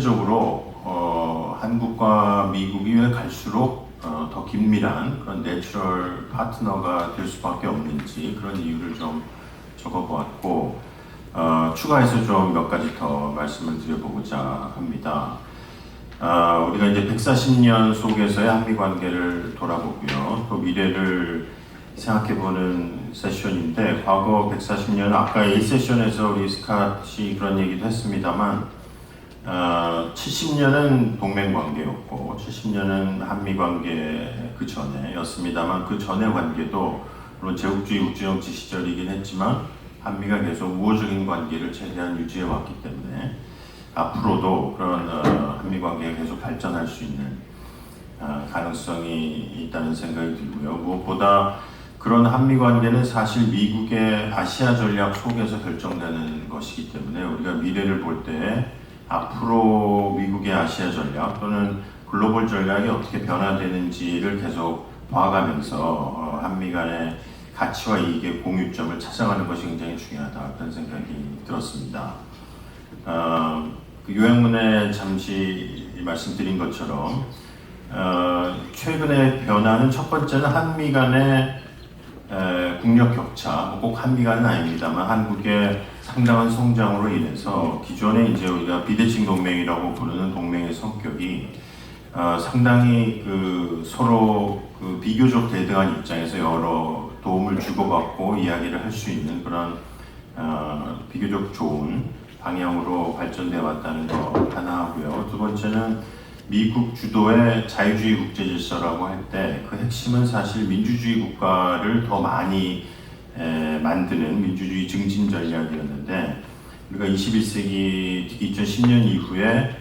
전체적으로 어, 한국과 미국이 왜 갈수록 어, 더 긴밀한 그런 내추럴 파트너가 될 수밖에 없는지 그런 이유를 좀 적어보았고 어, 추가해서 좀 몇 가지 더 말씀을 드려보고자 합니다. 아, 우리가 이제 140년 속에서의 한미 관계를 돌아보고요. 또 미래를 생각해보는 세션인데 과거 140년 아까 1세션에서 우리 스캇이 그런 얘기도 했습니다만 어, 70년은 동맹 관계였고 70년은 한미 관계 그 전에였습니다만 그 전의 관계도 물론 제국주의 국제정치 시절이긴 했지만 한미가 계속 우호적인 관계를 최대한 유지해 왔기 때문에 앞으로도 그런 어, 한미 관계가 계속 발전할 수 있는 어, 가능성이 있다는 생각이 들고요. 무엇보다 그런 한미 관계는 사실 미국의 아시아 전략 속에서 결정되는 것이기 때문에 우리가 미래를 볼때 앞으로 미국의 아시아 전략 또는 글로벌 전략이 어떻게 변화되는지를 계속 봐가면서 어, 한미 간의 가치와 이익의 공유점을 찾아가는 것이 굉장히 중요하다 그런 생각이 들었습니다. 어, 그 요양문에 잠시 말씀드린 것처럼 어, 최근의 변화는 첫 번째는 한미 간의 에, 국력 격차, 꼭 한미 간은 아닙니다만 한국의 상당한 성장으로 인해서 기존에 이제 우리가 비대칭 동맹이라고 부르는 동맹의 성격이 어, 상당히 그 서로 그 비교적 대등한 입장에서 여러 도움을 주고받고 이야기를 할 수 있는 그런 어, 비교적 좋은 방향으로 발전돼 왔다는 거 하나 하고요. 두 번째는 미국 주도의 자유주의 국제 질서라고 할 때 그 핵심은 사실 민주주의 국가를 더 많이 에, 만드는 민주주의 증진 전략이었는데 우리가 21세기 특히 2010년 이후에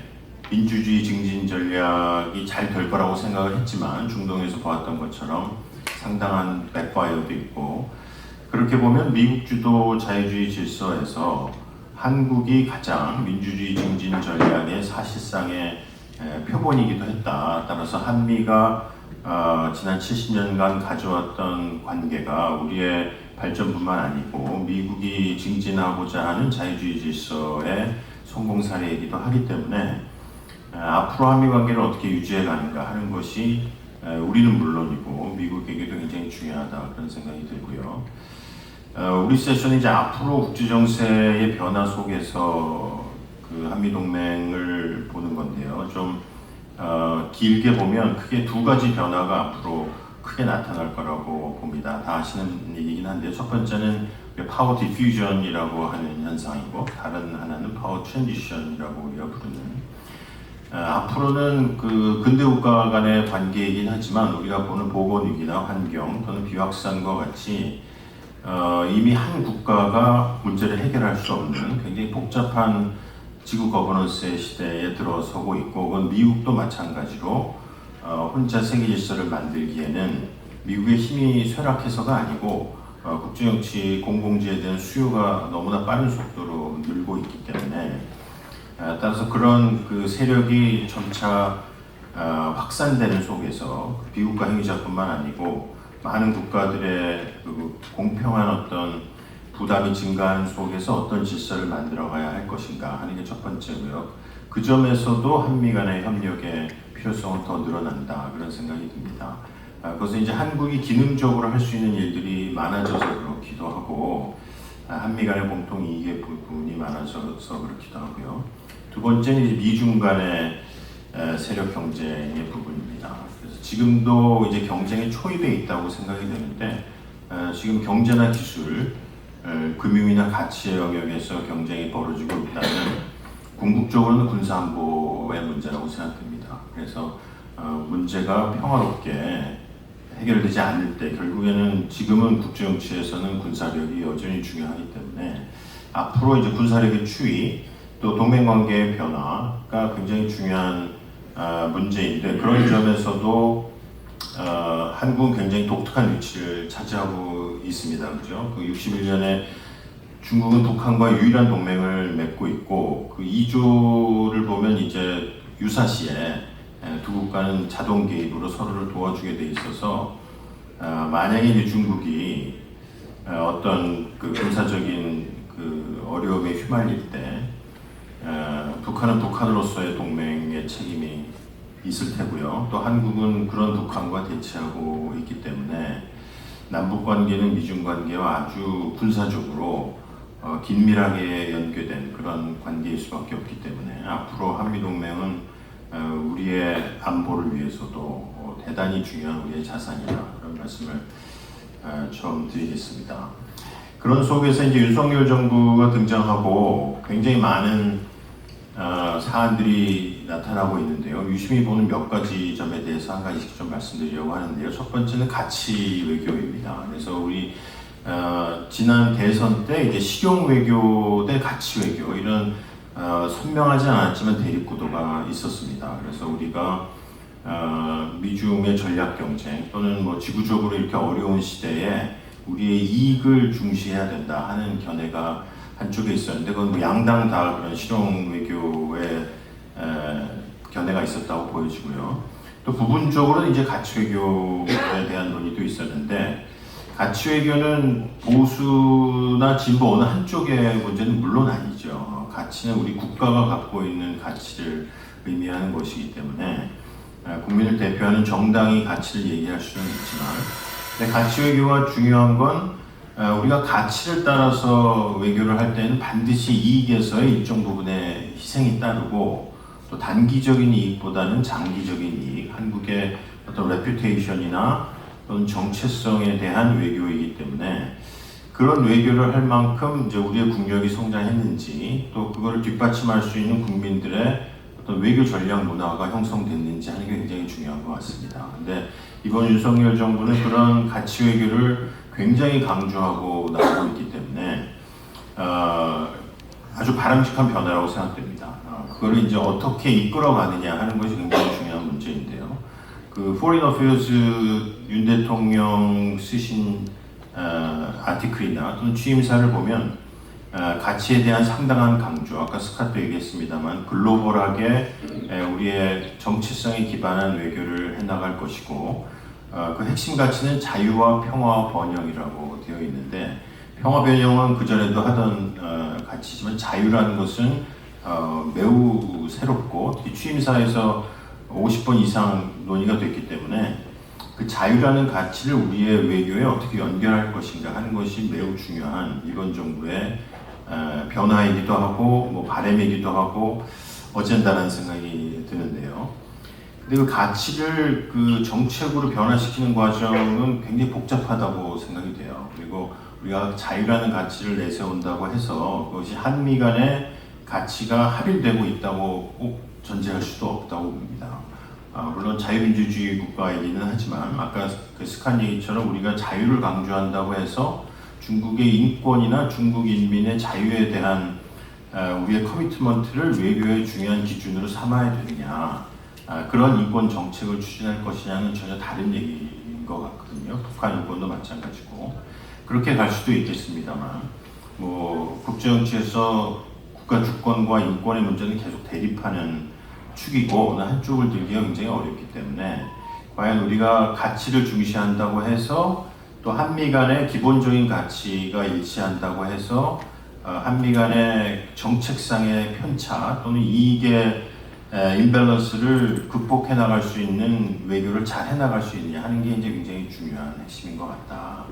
민주주의 증진 전략이 잘 될 거라고 생각을 했지만 중동에서 보았던 것처럼 상당한 백파이어도 있고 그렇게 보면 미국 주도 자유주의 질서에서 한국이 가장 민주주의 증진 전략의 사실상의 에, 표본이기도 했다. 따라서 한미가 어, 지난 70년간 가져왔던 관계가 우리의 발전뿐만 아니고 미국이 증진하고자 하는 자유주의 질서의 성공 사례이기도 하기 때문에 에, 앞으로 한미 관계를 어떻게 유지해 가는가 하는 것이 에, 우리는 물론이고 미국에게도 굉장히 중요하다 그런 생각이 들고요. 어, 우리 세션은 이제 앞으로 국제 정세의 변화 속에서 그 한미 동맹을 보는 건데요. 좀 어, 길게 보면 크게 두 가지 변화가 앞으로 크게 나타날 거라고 봅니다. 다 아시는 얘기긴 한데 첫 번째는 파워 디퓨전이라고 하는 현상이고 다른 하나는 파워 트랜지션이라고 우리가 부르는 어, 앞으로는 그 근대 국가 간의 관계이긴 하지만 우리가 보는 보건 위기나 환경 또는 비확산과 같이 어, 이미 한 국가가 문제를 해결할 수 없는 굉장히 복잡한 지구 거버넌스의 시대에 들어서고 있고 그건 미국도 마찬가지로 어, 혼자 세계 질서를 만들기에는 미국의 힘이 쇠락해서가 아니고 어, 국제정치 공공지에 대한 수요가 너무나 빠른 속도로 늘고 있기 때문에 어, 따라서 그런 그 세력이 점차 어, 확산되는 속에서 비국가 행위자뿐만 아니고 많은 국가들의 그 공평한 어떤 부담이 증가하는 속에서 어떤 질서를 만들어가야 할 것인가 하는 게 첫 번째고요. 그 점에서도 한미 간의 협력의 필요성은 더 늘어난다 그런 생각이 듭니다. 아, 그것은 이제 한국이 기능적으로 할 수 있는 일들이 많아져서 그렇기도 하고 아, 한미 간의 공통 이익의 부분이 많아져서 그렇기도 하고요. 두 번째는 미중 간의 에, 세력 경쟁의 부분입니다. 그래서 지금도 이제 경쟁의 초입에 있다고 생각이 되는데 에, 지금 경제나 기술, 에, 금융이나 가치의 영역에서 경쟁이 벌어지고 있다면 궁극적으로는 군사안보의 문제라고 생각됩니다. 그래서 어, 문제가 평화롭게 해결되지 않을 때 결국에는 지금은 국제정치에서는 군사력이 여전히 중요하기 때문에 앞으로 이제 군사력의 추이 또 동맹관계의 변화가 굉장히 중요한 어, 문제인데 그런 점에서도 어, 한국은 굉장히 독특한 위치를 차지하고 있습니다. 그죠? 그 61년에 중국은 북한과 유일한 동맹을 맺고 있고 그 2조를 보면 이제 유사시에 에, 두 국가는 자동 개입으로 서로를 도와주게 돼 있어서 어, 만약에 이제 중국이 어, 어떤 그 군사적인 그그 어려움에 휘말릴 때 어, 북한은 북한으로서의 동맹의 책임이 있을 테고요. 또 한국은 그런 북한과 대치하고 있기 때문에 남북 관계는 미중 관계와 아주 군사적으로 어, 긴밀하게 연계된 그런 관계일 수밖에 없기 때문에 앞으로 한미 동맹은 어, 우리의 안보를 위해서도 어, 대단히 중요한 우리의 자산이다 그런 말씀을 어, 좀 드리겠습니다. 그런 속에서 이제 윤석열 정부가 등장하고 굉장히 많은 어, 사안들이 나타나고 있는데요. 유심히 보는 몇 가지 점에 대해서 한 가지씩 좀 말씀드리려고 하는데요. 첫 번째는 가치 외교입니다. 그래서 우리 어, 지난 대선 때 이제 실용 외교 대 가치 외교 이런 어, 선명하지 않았지만 대립 구도가 있었습니다. 그래서 우리가 어, 미중의 전략 경쟁 또는 뭐 지구적으로 이렇게 어려운 시대에 우리의 이익을 중시해야 된다 하는 견해가 한쪽에 있었는데 그건 뭐 양당 다 그런 실용 외교의 에, 견해가 있었다고 보여지고요. 또 부분적으로 이제 가치 외교에 대한 논의도 있었는데 가치 외교는 보수나 진보 어느 한쪽의 문제는 물론 아니죠. 가치는 우리 국가가 갖고 있는 가치를 의미하는 것이기 때문에 에, 국민을 대표하는 정당이 가치를 얘기할 수는 있지만 근데 가치 외교가 중요한 건 어, 우리가 가치를 따라서 외교를 할 때는 반드시 이익에서의 일정 부분의 희생이 따르고 또 단기적인 이익보다는 장기적인 이익, 한국의 어떤 레퓨테이션이나 또는 정체성에 대한 외교이기 때문에 그런 외교를 할 만큼 이제 우리의 국력이 성장했는지 또 그거를 뒷받침할 수 있는 국민들의 어떤 외교 전략 문화가 형성됐는지 하는 게 굉장히 중요한 것 같습니다. 근데 이번 윤석열 정부는 그런 가치 외교를 굉장히 강조하고 나오고 있기 때문에 어, 아주 바람직한 변화라고 생각됩니다. 어, 그거를 이제 어떻게 이끌어가느냐 하는 것이 굉장히 중요한 문제인데 요. 그 Foreign Affairs 윤 대통령 쓰신 어, 아티클이나 또는 취임사를 보면 어, 가치에 대한 상당한 강조, 아까 스카도 얘기했습니다만 글로벌하게 에, 우리의 정체성에 기반한 외교를 해나갈 것이고 어, 그 핵심 가치는 자유와 평화와 번영이라고 되어 있는데 평화 번영은 그 전에도 하던 어, 가치지만 자유라는 것은 어, 매우 새롭고 특히 취임사에서 50번 이상 논의가 됐기 때문에 그 자유라는 가치를 우리의 외교에 어떻게 연결할 것인가 하는 것이 매우 중요한 이번 정부의 어, 변화이기도 하고 뭐 바램이기도 하고 어젠다라는 생각이 드는데요. 근데 그 가치를 그 정책으로 변화시키는 과정은 굉장히 복잡하다고 생각이 돼요. 그리고 우리가 자유라는 가치를 내세운다고 해서 그것이 한미 간의 가치가 합일되고 있다고 꼭 전제할 수도 없다고 봅니다. 아, 물론 자유민주주의 국가이기는 하지만 아까 그 스칸 얘기처럼 우리가 자유를 강조한다고 해서 중국의 인권이나 중국 인민의 자유에 대한 아, 우리의 커미트먼트를 외교의 중요한 기준으로 삼아야 되느냐. 아, 그런 인권 정책을 추진할 것이냐는 전혀 다른 얘기인 것 같거든요. 북한 인권도 마찬가지고. 그렇게 갈 수도 있겠습니다만. 뭐 국제정치에서 국가 주권과 인권의 문제는 계속 대립하는 축이고 어느 한쪽을 들기가 굉장히 어렵기 때문에 과연 우리가 가치를 중시한다고 해서 또 한미 간의 기본적인 가치가 일치한다고 해서 어, 한미 간의 정책상의 편차 또는 이익의 에, 임밸런스를 극복해 나갈 수 있는 외교를 잘 해 나갈 수 있느냐 하는 게 이제 굉장히 중요한 핵심인 것 같다.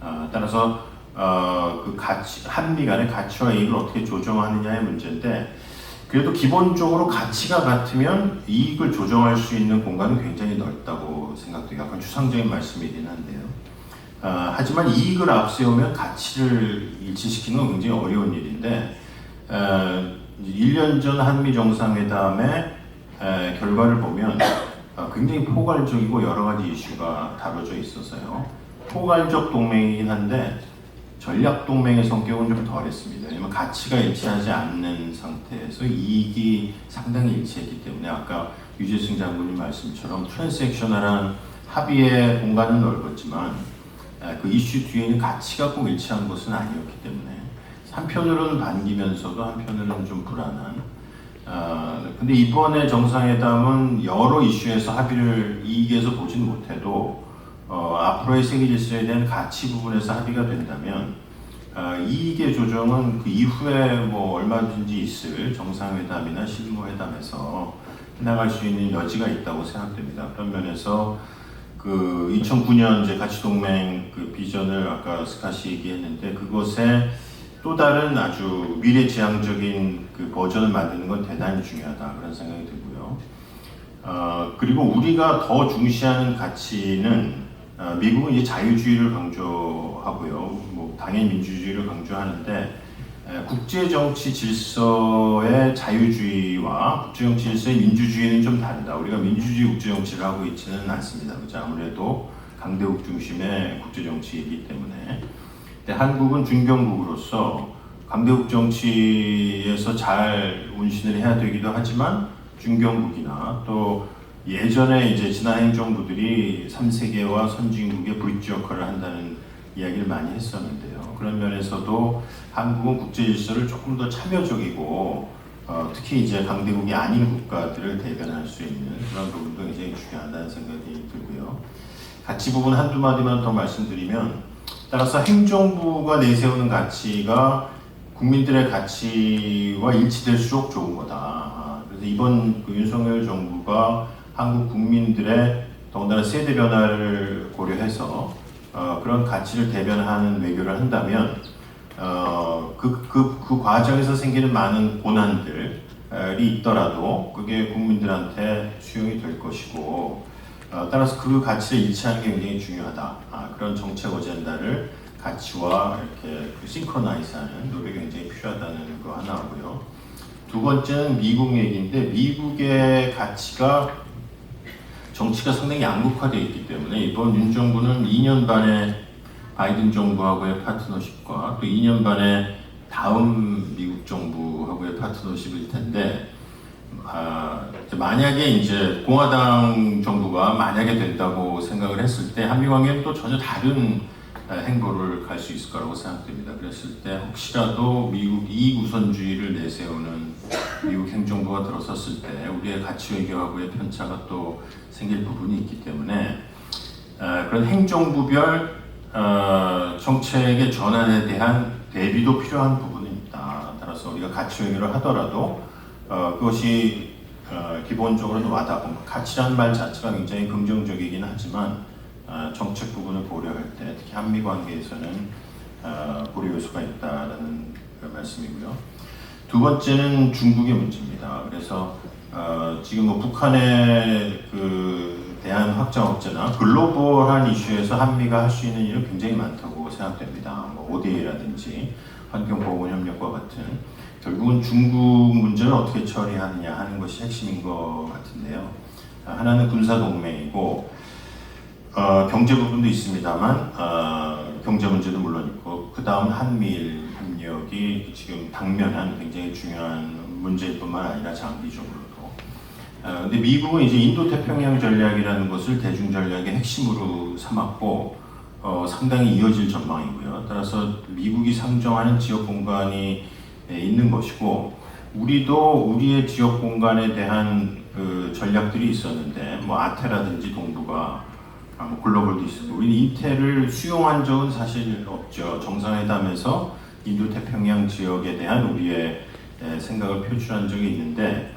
어, 따라서 어, 그 가치 한미 간의 가치와 이익을 어떻게 조정하느냐의 문제인데 그래도 기본적으로 가치가 같으면 이익을 조정할 수 있는 공간은 굉장히 넓다고 생각돼요. 약간 추상적인 말씀이긴 한데요. 어, 하지만 이익을 앞세우면 가치를 일치시키는 건 굉장히 어려운 일인데 어, 1년 전 한미 정상회담의 에, 결과를 보면 어, 굉장히 포괄적이고 여러 가지 이슈가 다뤄져 있어서요. 포괄적 동맹이긴 한데 전략 동맹의 성격은 좀 덜했습니다. 왜냐면 가치가 일치하지 않는 상태에서 이익이 상당히 일치했기 때문에 아까 유재승 장군님 말씀처럼 트랜스액셔널한 합의의 공간은 넓었지만 에, 그 이슈 뒤에는 가치가 꼭 일치한 것은 아니었기 때문에 한편으로는 반기면서도 한편으로는 좀 불안한. 아, 근데 이번에 정상회담은 여러 이슈에서 합의를 이익에서 보진 못해도 어, 앞으로의 세계 질서에 대한 가치 부분에서 합의가 된다면 아, 이익의 조정은 그 이후에 뭐 얼마든지 있을 정상회담이나 실무회담에서 해나갈 수 있는 여지가 있다고 생각됩니다. 그런 면에서 그 2009년 이제 가치 동맹 그 비전을 아까 스카시 얘기했는데 그것에 또 다른 아주 미래지향적인 그 버전을 만드는 건 대단히 중요하다 그런 생각이 들고요. 어, 그리고 우리가 더 중시하는 가치는 어, 미국은 이제 자유주의를 강조하고요. 뭐 당연히 민주주의를 강조하는데 에, 국제 정치 질서의 자유주의와 국제 정치 질서의 민주주의는 좀 다르다. 우리가 민주주의 국제 정치를 하고 있지는 않습니다. 그죠? 아무래도 강대국 중심의 국제 정치이기 때문에. 근데 한국은 중견국으로서 강대국 정치에서 잘 운신을 해야 되기도 하지만 중견국이나 또 예전에 이제 지난 행정부들이 3세계와 선진국의 브릿지 역할을 한다는 이야기를 많이 했었는데요. 그런 면에서도 한국은 국제 질서를 조금 더 참여적이고 어, 특히 이제 강대국이 아닌 국가들을 대변할 수 있는 그런 부분도 굉장히 중요하다는 생각이 들고요. 가치 부분 한두 마디만 더 말씀드리면 따라서 행정부가 내세우는 가치가 국민들의 가치와 일치될수록 좋은 거다. 아, 그래서 이번 그 윤석열 정부가 한국 국민들의 더군다나 세대 변화를 고려해서 어, 그런 가치를 대변하는 외교를 한다면 어, 그, 그, 그 과정에서 생기는 많은 고난들이 있더라도 그게 국민들한테 수용이 될 것이고 어, 따라서 그 가치를 일치하는 게 굉장히 중요하다. 아, 그런 정책 어젠다를 가치와 이렇게 그 싱크로나이즈하는 노력이 굉장히 필요하다는 거 하나고요. 두 번째는 미국 얘기인데 미국의 가치가 정치가 상당히 양극화되어 있기 때문에 이번 윤 정부는 2년 반의 바이든 정부하고의 파트너십과 또 2년 반의 다음 미국 정부하고의 파트너십일 텐데 아, 만약에 이제 공화당 정부가 만약에 된다고 생각을 했을 때 한미 관계는 또 전혀 다른 아, 행보를 갈 수 있을 거라고 생각됩니다. 그랬을 때 혹시라도 미국 이익 우선주의를 내세우는 미국 행정부가 들어섰을 때 우리의 가치 외교하고의 편차가 또 생길 부분이 있기 때문에 아, 그런 행정부별 어, 정책의 전환에 대한 대비도 필요한 부분입니다. 따라서 우리가 가치 외교를 하더라도 어, 그것이 어, 기본적으로 와닿고 가치라는 말 자체가 굉장히 긍정적이긴 하지만 어, 정책 부분을 고려할 때 특히 한미 관계에서는 어, 고려 요소가 있다라는 그 말씀이고요. 두 번째는 중국의 문제입니다. 그래서 어, 지금 뭐 북한의 그 대한 확장 억제나 글로벌한 이슈에서 한미가 할 수 있는 일은 굉장히 많다고 생각됩니다. 뭐 ODA라든지 환경보건협력과 같은 결국은 중국 문제를 어떻게 처리하느냐 하는 것이 핵심인 것 같은데요. 아, 하나는 군사 동맹이고 어, 경제 부분도 있습니다만 어, 경제 문제도 물론 있고 그 다음 한미일 협력이 지금 당면한 굉장히 중요한 문제일 뿐만 아니라 장기적으로도 어, 근데 미국은 이제 인도 태평양 전략이라는 것을 대중 전략의 핵심으로 삼았고 어, 상당히 이어질 전망이고요. 따라서 미국이 상정하는 지역 공간이 예, 있는 것이고 우리도 우리의 지역 공간에 대한 그 전략들이 있었는데 뭐 아테라든지 동북아 아, 뭐 글로벌도 있었고 우리는 인텔을 수용한 적은 사실 없죠. 정상회담에서 인도 태평양 지역에 대한 우리의 에, 생각을 표출한 적이 있는데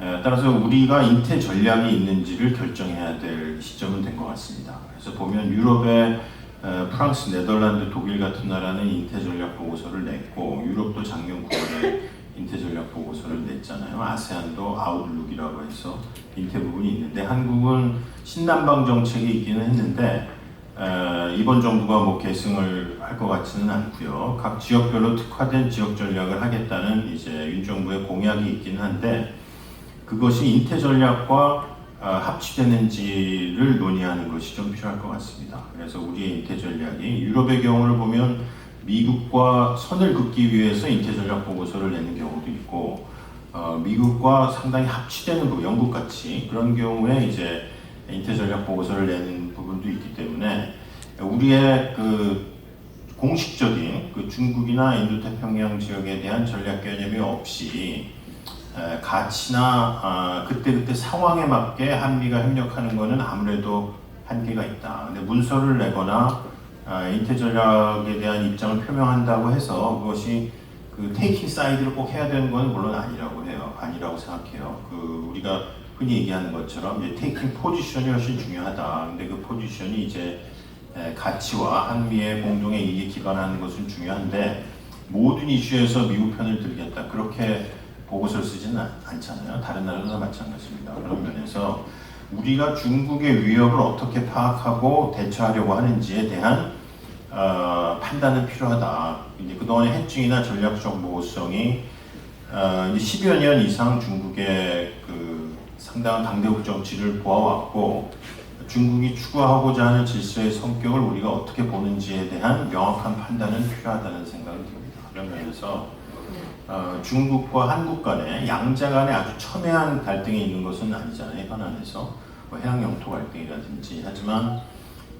에, 따라서 우리가 인태 전략이 있는지를 결정해야 될 시점은 된 것 같습니다. 그래서 보면 유럽의 에, 프랑스, 네덜란드, 독일 같은 나라는 인태 전략 보고서를 냈고 유럽도 작년 9월에 인태 전략 냈잖아요. 아세안도 아웃룩이라고 해서 인태 부분이 있는데 한국은 신남방 정책이 있기는 했는데 에, 이번 정부가 뭐 계승을 할 것 같지는 않고요. 각 지역별로 특화된 지역 전략을 하겠다는 이제 윤 정부의 공약이 있기는 한데 그것이 인태 전략과 어, 합치되는지를 논의하는 것이 좀 필요할 것 같습니다. 그래서 우리의 인태 전략이 유럽의 경우를 보면 미국과 선을 긋기 위해서 인태 전략 보고서를 내는 경우도 있고 어, 미국과 상당히 합치되는 부분, 영국 같이 그런 경우에 이제 인태 전략 보고서를 내는 부분도 있기 때문에 우리의 그 공식적인 그 중국이나 인도 태평양 지역에 대한 전략 개념이 없이 에, 가치나 아, 그때그때 상황에 맞게 한미가 협력하는 것은 아무래도 한계가 있다. 근데 문서를 내거나 아, 인태 전략에 대한 입장을 표명한다고 해서 그것이 그 테이킹 사이드를 꼭 해야 되는 건 물론 아니라고 해요. 아니라고 생각해요. 그 우리가 흔히 얘기하는 것처럼 이제 테이킹 포지션이 훨씬 중요하다. 근데 그 포지션이 이제 에, 가치와 한미의 공동의 이익에 기반하는 것은 중요한데 모든 이슈에서 미국 편을 들겠다. 그렇게 보고서를 쓰지는 않- 않잖아요. 다른 나라도 다 마찬가지입니다. 그런 면에서 우리가 중국의 위협을 어떻게 파악하고 대처하려고 하는지에 대한 어, 판단은 필요하다. 이제 그동안의 해칭이나 전략적 모호성이 어, 이제 10여 년 이상 중국의 그 상당한 강대국 정치를 보아왔고 중국이 추구하고자 하는 질서의 성격을 우리가 어떻게 보는지에 대한 명확한 판단은 필요하다는 생각이 듭니다. 그런 면에서 어, 중국과 한국 간에 양자 간에 아주 첨예한 갈등이 있는 것은 아니잖아요. 현안에서 뭐 해양 영토 갈등이라든지 하지만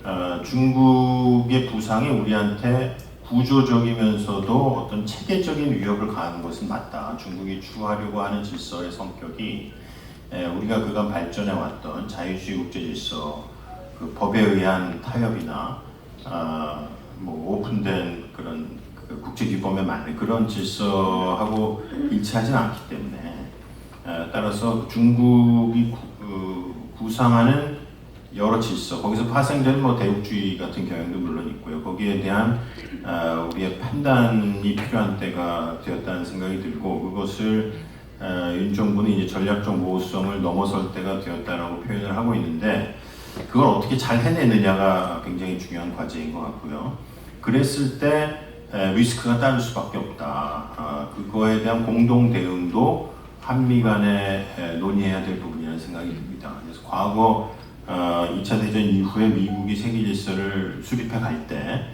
어, 중국의 부상이 우리한테 구조적이면서도 어떤 체계적인 위협을 가하는 것은 맞다. 중국이 추구하려고 하는 질서의 성격이 에, 우리가 그간 발전해 왔던 자유주의 국제 질서, 그 법에 의한 타협이나 아, 뭐 오픈된 그런 그 국제 규범에 맞는 그런 질서하고 일치하지는 않기 때문에 에, 따라서 중국이 구, 그, 구상하는 여러 질서 거기서 파생되는 뭐 대국주의 같은 경향도 물론 있고요 거기에 대한 아, 우리의 판단이 필요한 때가 되었다는 생각이 들고 그것을 아, 윤 정부는 이제 전략적 모호성을 넘어설 때가 되었다라고 표현을 하고 있는데 그걸 어떻게 잘 해내느냐가 굉장히 중요한 과제인 것 같고요. 그랬을 때 에, 리스크가 따를 수밖에 없다. 아, 그거에 대한 공동 대응도 한미 간에 에, 논의해야 될 부분이라는 생각이 듭니다. 그래서 과거 어, 2차 대전 이후에 미국이 세계 질서를 수립해 갈 때,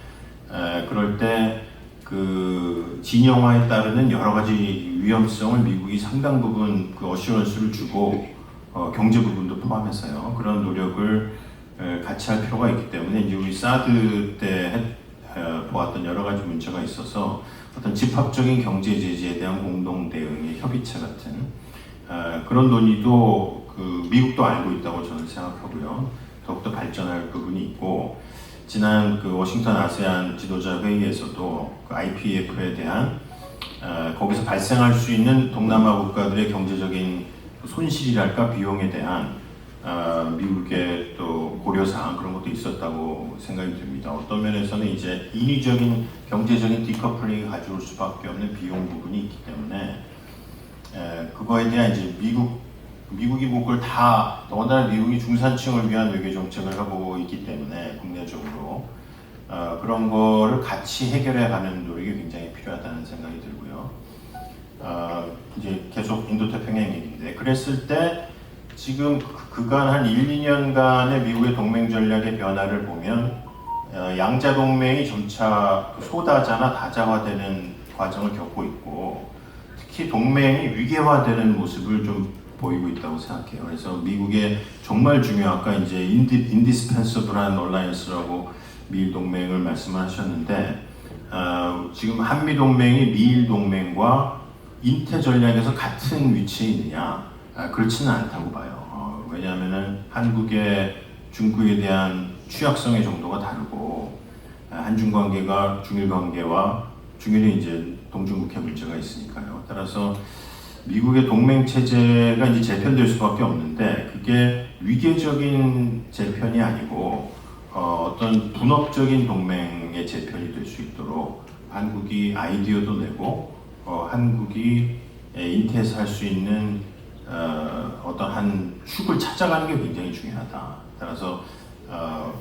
에, 그럴 때 그 진영화에 따르는 여러 가지 위험성을 미국이 상당 부분 그 어시런스를 주고 어, 경제 부분도 포함해서요. 그런 노력을 에, 같이 할 필요가 있기 때문에 이제 우리 사드 때 했- 에, 보았던 여러 가지 문제가 있어서 어떤 집합적인 경제 제재에 대한 공동 대응의 협의체 같은 에, 그런 논의도 그 미국도 알고 있다고 저는 생각하고요 더욱더 발전할 부분이 있고 지난 그 워싱턴 아세안 지도자 회의에서도 그 IPEF에 대한 어, 거기서 발생할 수 있는 동남아 국가들의 경제적인 손실이랄까 비용에 대한 어, 미국의 또 고려사항 그런 것도 있었다고 생각이 듭니다. 어떤 면에서는 이제 인위적인 경제적인 디커플링이 가져올 수밖에 없는 비용 부분이 있기 때문에 에, 그거에 대한 이제 미국 미국이 뭐 그걸 다 더군다나 미국이 중산층을 위한 외교 정책을 하고 있기 때문에 국내적으로 어, 그런 거를 같이 해결해 가는 노력이 굉장히 필요하다는 생각이 들고요. 어, 이제 계속 인도 태평양 얘기인데 그랬을 때 지금 그- 그간 한 1, 2년간의 미국의 동맹 전략의 변화를 보면 어, 양자 동맹이 점차 소다자나 다자화되는 과정을 겪고 있고 특히 동맹이 위계화되는 모습을 좀 보이고 있다고 생각해요. 그래서 미국의 정말 중요한 아까 이제 인디, 인디스펜서블한 얼라이언스라고 미일 동맹을 말씀하셨는데 어, 지금 한미 동맹이 미일 동맹과 인태 전략에서 같은 위치에 있느냐? 아, 그렇지는 않다고 봐요. 어, 왜냐하면은 한국의 중국에 대한 취약성의 정도가 다르고 아, 한중 관계가 중일 관계와 중일이 이제 동중국해 문제가 있으니까요. 따라서 미국의 동맹 체제가 이제 재편될 수밖에 없는데 그게 위계적인 재편이 아니고 어, 어떤 분업적인 동맹의 재편이 될 수 있도록 한국이 아이디어도 내고 어, 한국이 에, 인태에서 할 수 있는 어, 어떤 한 축을 찾아가는 게 굉장히 중요하다. 따라서 어,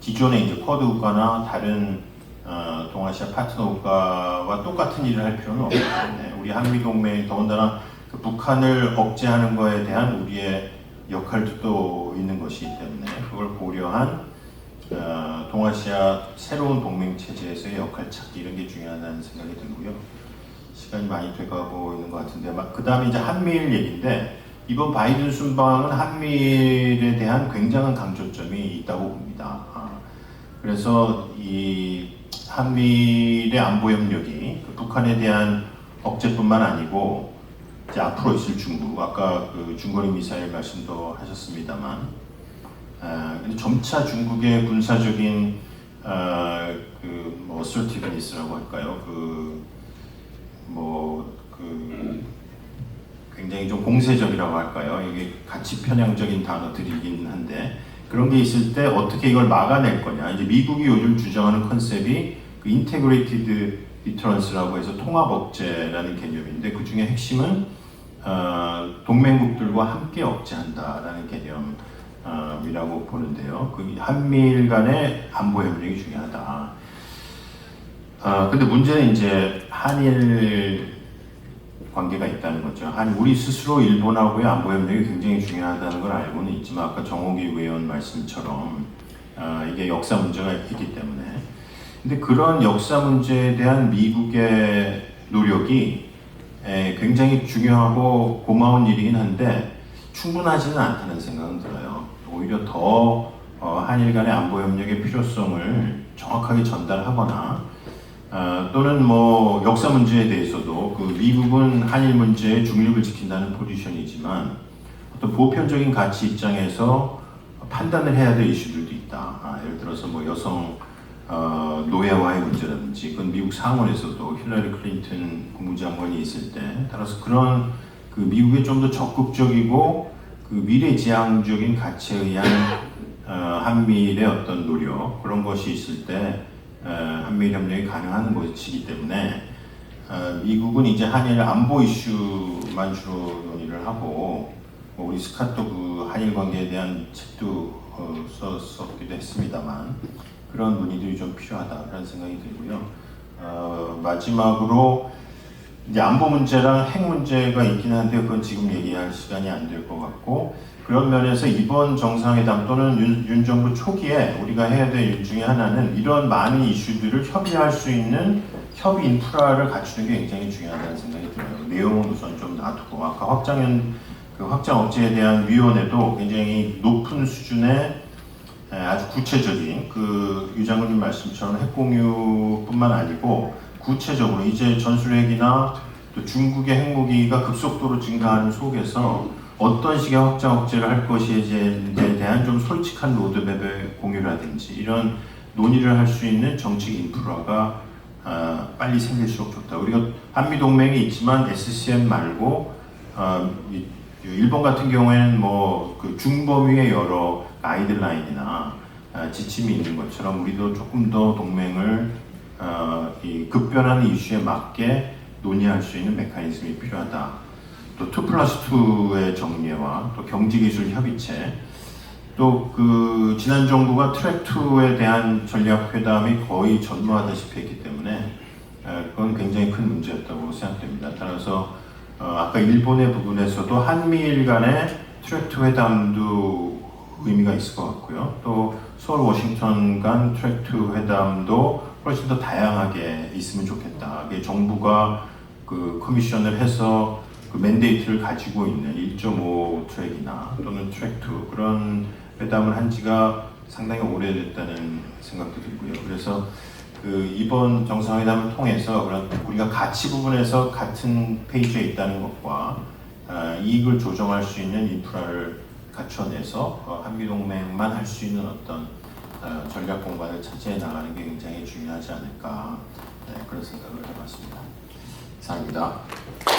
기존의 이제 쿼드 국가나 다른 어, 동아시아 파트너 국가와 똑같은 일을 할 필요는 없기 때문에 우리 한미 동맹 더군다나 그 북한을 억제하는 거에 대한 우리의 역할도 또 있는 것이기 때문에 그걸 고려한 어, 동아시아 새로운 동맹 체제에서의 역할 찾기 이런 게 중요하다는 생각이 들고요. 시간이 많이 돼가고 있는 것 같은데 그 다음에 이제 한미일 얘기인데 이번 바이든 순방은 한미일에 대한 굉장한 강조점이 있다고 봅니다. 아, 그래서 이 한미일의 안보 협력이 그 북한에 대한 억제뿐만 아니고 이제 앞으로 있을 중국 아까 그 중거리 미사일 말씀도 하셨습니다만 아, 근데 점차 중국의 군사적인 어, 그뭐 assertiveness라고 할까요? 그 뭐 그 굉장히 좀 공세적이라고 할까요? 이게 가치 편향적인 단어들이긴 한데 그런 게 있을 때 어떻게 이걸 막아낼 거냐. 이제 미국이 요즘 주장하는 컨셉이 그 integrated deterrence라고 해서 통합 억제라는 개념인데 그 중에 핵심은 어, 동맹국들과 함께 억제한다라는 개념이라고 보는데요. 그 한미일 간의 안보 협력이 중요하다. 아, 근데 문제는 이제 한일 관계가 있다는 거죠. 한 우리 스스로 일본하고의 안보 협력이 굉장히 중요하다는 걸 알고는 있지만 아까 정호기 의원 말씀처럼 아, 이게 역사 문제가 있기 때문에 근데 그런 역사 문제에 대한 미국의 노력이 에, 굉장히 중요하고 고마운 일이긴 한데 충분하지는 않다는 생각은 들어요. 오히려 더 어, 한일 간의 안보 협력의 필요성을 정확하게 전달하거나 어, 또는 뭐 역사 문제에 대해서도 그 미국은 한일 문제에 중립을 지킨다는 포지션이지만 어떤 보편적인 가치 입장에서 판단을 해야 될 이슈들도 있다. 아, 예를 들어서 뭐 여성 어, 노예화의 문제라든지 그건 미국 상원에서도 힐러리 클린턴 국무장관이 있을 때 따라서 그런 그 미국의 좀 더 적극적이고 그 미래지향적인 가치에 의한 어, 한미일의 어떤 노력 그런 것이 있을 때 어, 한미일 협력이 가능한 것이기 때문에 어, 미국은 이제 한일 안보 이슈만 주로 논의를 하고 뭐 우리 스카토 그 한일 관계에 대한 책도 어, 썼었기도 했습니다만 그런 논의들이 좀 필요하다라는 생각이 들고요. 어, 마지막으로 이제 안보 문제랑 핵 문제가 있긴 한데 그건 지금 얘기할 시간이 안 될 것 같고 그런 면에서 이번 정상회담 또는 윤, 윤 정부 초기에 우리가 해야 될 일 중에 하나는 이런 많은 이슈들을 협의할 수 있는 협의 인프라를 갖추는 게 굉장히 중요하다는 생각이 들어요. 내용은 우선 좀 놔두고 아까 확장연 그 확장 억제에 대한 위원회도 굉장히 높은 수준의 에, 아주 구체적인 그 유장군님 말씀처럼 핵공유뿐만 아니고 구체적으로 이제 전술핵이나 또 중국의 핵무기가 급속도로 증가하는 속에서 어떤 식의 확장 억제를 할 것인지에 대한 좀 솔직한 로드맵의 공유라든지 이런 논의를 할 수 있는 정책 인프라가 아, 빨리 생길수록 좋다. 우리가 한미 동맹이 있지만 SCM 말고 아, 이- 일본 같은 경우에는 뭐 그 중범위의 여러 가이드라인이나 아, 지침이 있는 것처럼 우리도 조금 더 동맹을 어, 이 급변하는 이슈에 맞게 논의할 수 있는 메커니즘이 필요하다. 또2 플러스 2의 정리와 또 경제기술 협의체 또 그 지난 정부가 트랙 2에 대한 전략 회담이 거의 전무하다시피 했기 때문에 에, 그건 굉장히 큰 문제였다고 생각됩니다. 따라서 어, 아까 일본의 부분에서도 한미일 간의 트랙 2 회담도 의미가 있을 것 같고요. 또 서울 워싱턴 간 트랙 2 회담도 훨씬 더 다양하게 있으면 좋겠다. 정부가 그 커미션을 해서 그 맨데이트를 가지고 있는 1.5 트랙이나 또는 트랙 2 그런 회담을 한 지가 상당히 오래됐다는 생각도 들고요. 그래서 그 이번 정상회담을 통해서 우리가 가치 부분에서 같은 페이지에 있다는 것과 아, 이익을 조정할 수 있는 인프라를 갖춰내서 어, 한미동맹만 할 수 있는 어떤 어, 전략 공간을 차지해 나가는 게 굉장히 중요하지 않을까 네, 그런 생각을 해봤습니다. 감사합니다.